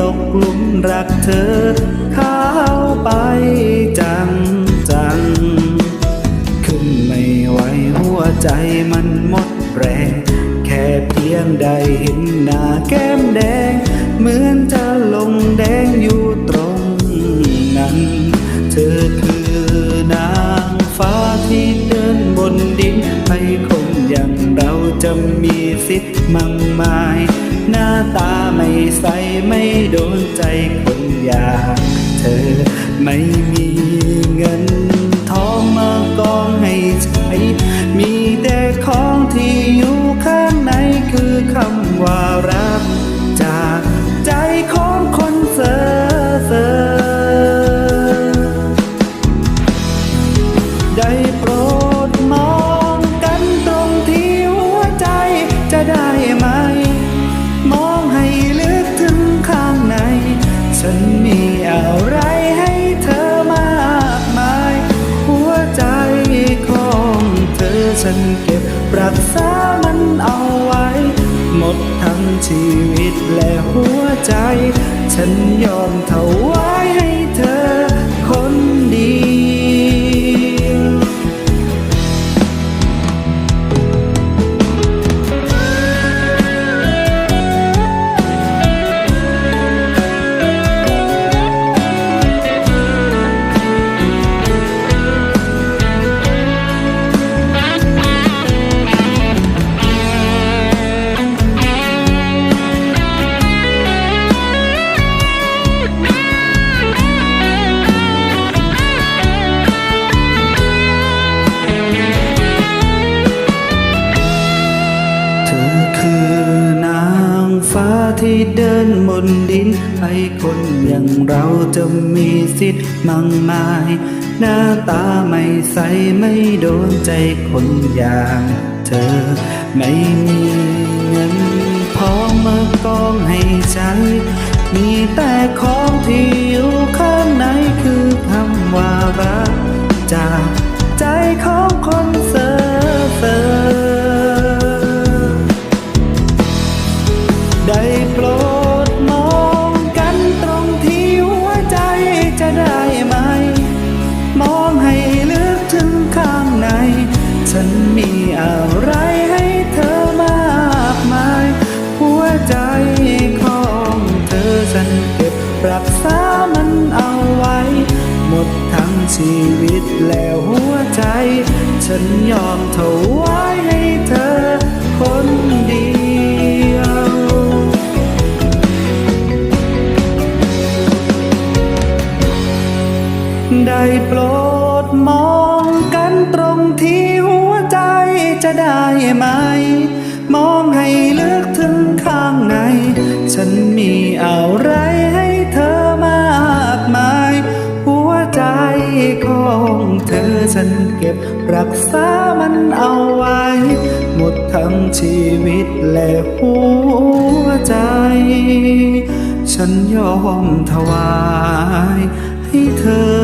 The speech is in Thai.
ตกกลุ่มรักเธอ เข้าไปจังจัง ขึ้นไม่ไหวหัวใจมันหมดแรง แค่เพียงได้เห็นหน้าแก้มแดง เหมือนจะลงแดงอยู่ตร มีสิทธิ์มั่งมาย หน้าตาไม่ใสไม่โดนใจคนอย่างเธอไม่มี รักษามันเอาไว้ หมดทั้งชีวิตและหัวใจ ฉันยอมถวายให้ ฟ้เดินบนดิน ให้คนอย่างเราจะมีสิทธิ์มั่งมาย หน้าตาไม่ใสไม่โดนใจคนอย่างเธอ ไม่มีเงินพอมากองให้ใช้ มีแต่ของที่ ฉันเก็บรักษามันเอาไว้ หมดทั้งชีวิตแล้วหัวใจ ฉันยอมถวายให้เธอคนเดียวได้โปรดมองกันตรงที่หัวใจจะได้ไหม ของเธอฉันเก็บรักษามันเอาไว้ หมดทั้งชีวิตและหัวใจ ฉันยอมถวายให้เธอ